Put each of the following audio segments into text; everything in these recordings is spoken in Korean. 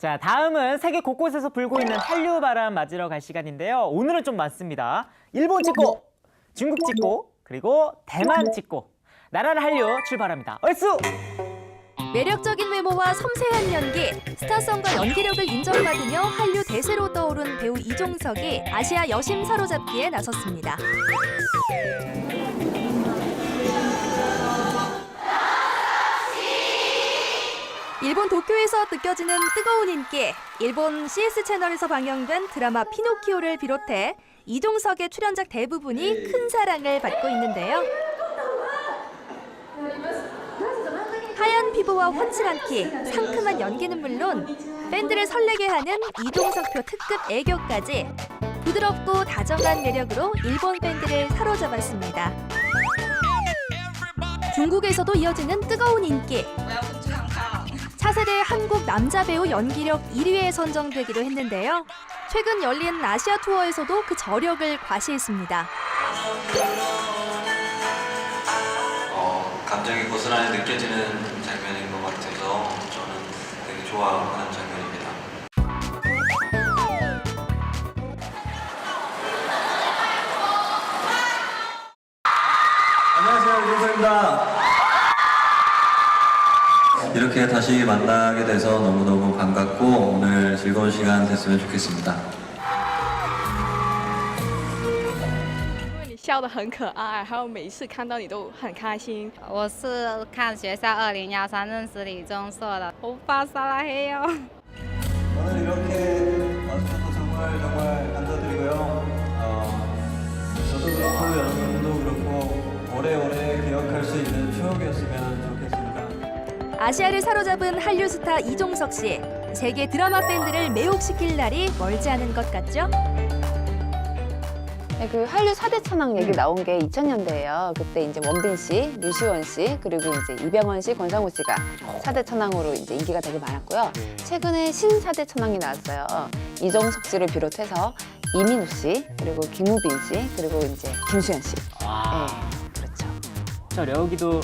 자, 다음은 세계 곳곳에서 불고 있는 한류 바람 맞으러 갈 시간인데요. 오늘은 좀 많습니다. 일본 찍고, 중국 찍고, 그리고 대만 찍고. 나라를 한류 출발합니다. 얼쑤! 매력적인 외모와 섬세한 연기, 스타성과 연기력을 인정받으며 한류 대세로 떠오른 배우 이종석이 아시아 여심 사로잡기에 나섰습니다. 일본 도쿄에서 느껴지는 뜨거운 인기, 일본 CS 채널에서 방영된 드라마 피노키오를 비롯해 이종석의 출연작 대부분이 큰 사랑을 받고 있는데요. 하얀 피부와 훤칠한 키, 상큼한 연기는 물론 팬들을 설레게 하는 이동석표 특급 애교까지 부드럽고 다정한 매력으로 일본 팬들을 사로잡았습니다. 중국에서도 이어지는 뜨거운 인기. 차세대 한국 남자 배우 연기력 1위에 선정되기도 했는데요. 최근 열린 아시아 투어에서도 그 저력을 과시했습니다. 어, 감정이 고스란히 느껴지는 장면인 것 같아서 저는 되게 좋아하는 장면 이렇게 다시 만나게 돼서 너무너무 반갑고 오늘 즐거운 시간 됐으면 좋겠습니다. 因为你笑得很可爱，还有每一次看到你都很开心。我是看学校二零幺三认識李鐘碩的，오빠사랑해요。 오늘 이렇게 와주셔서 정말 정말 감사드리고요. 아시아를 사로잡은 한류 스타 이종석 씨. 세계 드라마 팬들을 매혹시킬 날이 멀지 않은 것 같죠? 네, 그 한류 4대 천왕 얘기 나온 게 2000년대예요. 그때 이제 원빈 씨, 류시원 씨, 그리고 이제 이병헌 씨, 권상우 씨가 4대 천왕으로 이제 인기가 되게 많았고요. 최근에 신 4대 천왕이 나왔어요. 이정석 씨를 비롯해서 이민우 씨, 그리고 김우빈 씨, 그리고 이제 김수현 씨. 와, 네, 그렇죠. 저 려욱이도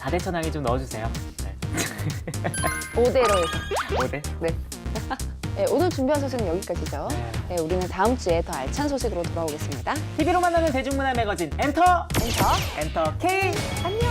다대천왕에 좀 넣어주세요. 네. 5대로 해서. 5대. 네. 네, 오늘 준비한 소식은 여기까지죠. 네, 우리는 다음 주에 더 알찬 소식으로 돌아오겠습니다. TV로 만나는 대중문화 매거진 엔터! 엔터. 엔터 K! 안녕!